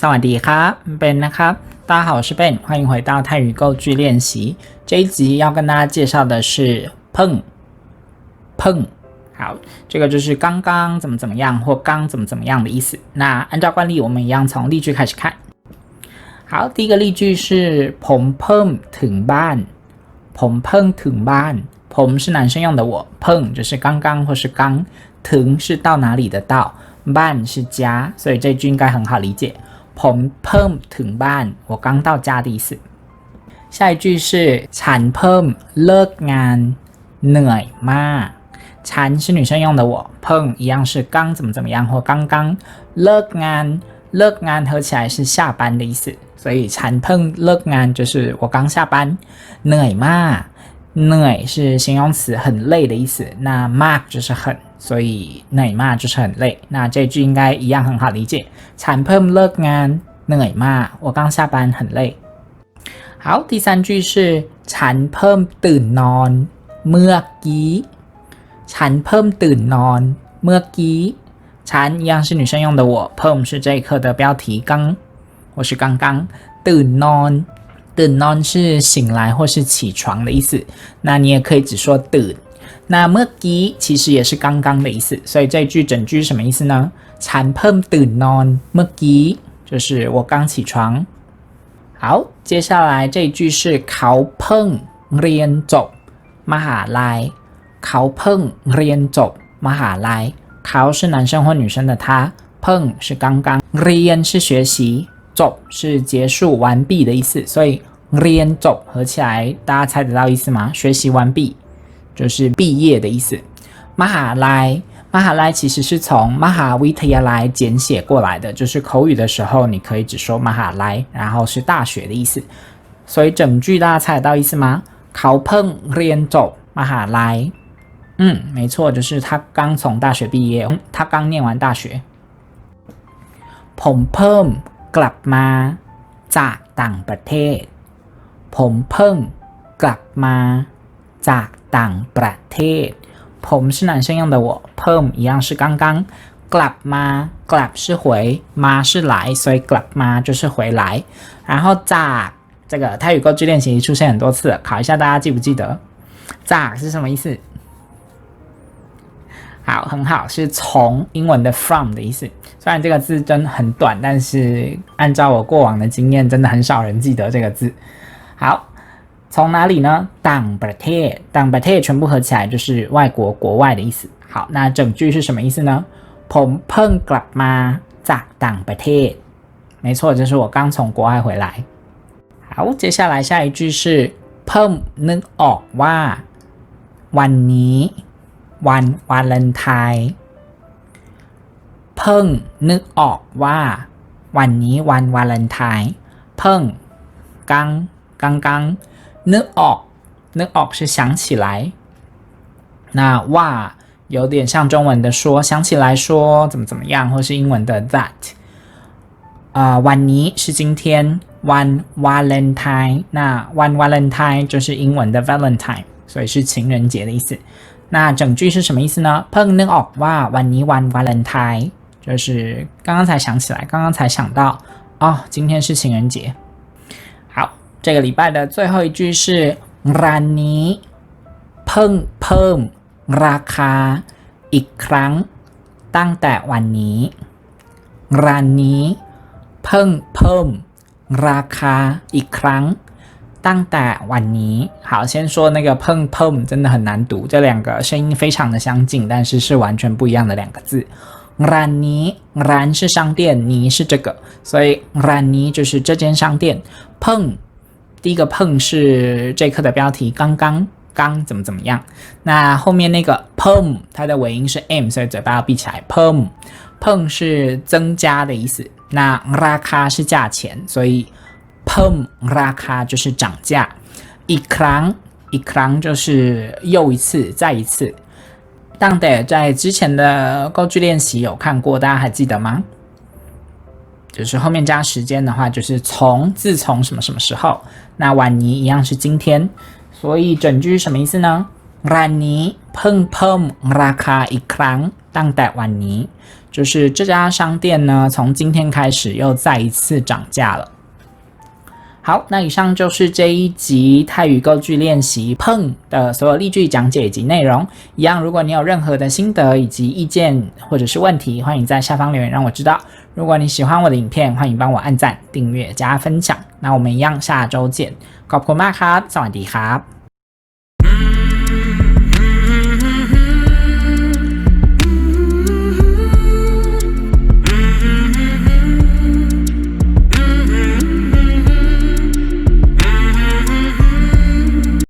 สวัสดีครับเป็นนะครับ大家好，我是 Ben，欢迎回到泰语构句练习。这一集要跟大家介绍的是碰碰。好，这个就是刚刚怎么怎么样或刚怎么怎么样的意思。那按照惯例，我们一样从例句开始看。好，第一个例句是ผมเพิ่งถึงบ้านผมเพิ่งถึงบ้านผม是男生用的，我碰就是刚刚或是刚， ถึง是到哪里的到，บ้าน是家，所以这句应该很好理解。ผมเพิ่งถึงบ้าน，我刚到家的意思。下一句是ฉันเพิ่งเลิกงานเหนื่อยมากฉั是女生用的，我碰一样是刚怎么怎么样或刚刚。เลิกงานเลิกงาน合起来是下班的意思，所以ฉันเพิ่งเลิกงาน就是我刚下班。เหนื่อยมากเหนื่อย是形容词，很累的意思。那มาก就是很， 所以เหนื่อยมาก就是很累。那这句应该一样很好理解。ฉันเพิ่งเลิกงานเหนื่อยมาก我刚下班很累。好，第三句是ฉันเพิ่งตื่นนอนเมื่อกี้ฉันเพิ่งตื่นนอนเมื่อกี้ฉัน一样是女生用的，我เพิ่ม是这一课的标题，刚或是刚刚ตื่นนอนตื่นนอน是醒来或是起床的意思，那你也可以只说ตื่น。 那เมื่อกี้其实也是刚刚的意思，所以这句整句什么意思呢？ฉันเพิ่งตื่นนอนเมื่อกี้就是我刚起床。好，接下来这一句是เขาเพิ่งเรียนจบมหาลัยเขาเพิ่งเรียนจบมหาลัยเขา是男生或女生的他เพิ่ง是刚刚เรียน是学习จบ是结束完毕的意思，所以เรียนจบ合起来，大家猜得到意思吗？学习完毕 就是毕业的意思。มหาลัยมหาลัย其实是从มหาวิทยาลัย简写过来的，就是口语的时候你可以只说มหาลัย，然后是大学的意思。所以整句大家猜得到意思吗？เขาเพิ่งเรียนจบมหาลัย嗯，没错，就是他刚从大学毕业，他刚念完大学。ผมเพิ่งกลับมาจากต่างประเทศผมเพิ่งกลับมาจาก ต่างประเทศผม是男生用的，我เพิ่ม一样是刚刚กลับมากลับ是回มา是来，所以กลับมา就是回来。然后จาก这个泰语构句练习出现很多次，考一下大家记不记得？จาก是什么意思？好，很好，是从英文的 from 的意思。虽然这个字真很短，但是按照我过往的经验，真的很少人记得这个字。好， 从哪里呢？当 b r t e 当 b r t e 全部合起来就是外国、国外的意思。好，那整句是什么意思呢？ผมเพิ่งกลับมาจากต่างประเทศ。没错，就是我刚从国外回来。好，接下来下一句是เพิ่มนึกออกว่าวันนี้วันวาเลนไทน์เพิ่งนึกออกว่าวันนี้วันวาเลนไทน์เพิ่ง刚刚刚 นึกออกนึกออก是想起来那ว่า有点像中文的说想起来说怎么怎么样或是英文的 that 啊、呃，วันนี้是今天วันวาเลนไทน์那วันวาเลนไทน์就是英文的 Valentine，所以是情人节的意思。那整句是什么意思呢？เพิ่งนึกออกว่าวันนี้วันวาเลนไทน์就是刚刚才想起来，刚刚才想到哦，今天是情人节。 好，这个礼拜的最后一句是ร้านนี้เพิ่งเพิ่มราคาอีกครั้งตั้งแต่วันนี้ร้านนี้เพิ่งเพิ่มราคาอีกครั้ง当代晚尼，好，先说那个碰碰真的很难读，这两个声音非常的相近，但是是完全不一样的两个字。然尼然是商店，尼是这个，所以然尼就是这间商店。碰 第一个碰是这课的标题，刚刚刚怎么怎么样？那后面那个碰它的尾音是 m，所以嘴巴要闭起来。碰碰是增加的意思，那 ra ka 是价钱，所以。碰拉卡就是涨价，一ค一一就是又一次，再一次。当得在之前的构句练习有看过，大家还记得吗？就是后面加时间的话，就是从自从什么什么时候。那晚尼一样是今天，所以整句什么意思呢？晚尼碰碰拉卡一ค当代晚尼，就是这家商店呢，从今天开始又再一次涨价了。好那以上就是这一集泰语歌句练习碰的所有例句讲解以及内容。一样如果你有任何的心得以及意见或者是问题欢迎在下方留言让我知道。如果你喜欢我的影片欢迎帮我按赞订阅加分享。那我们一样下周见。Coco max 上海迪卡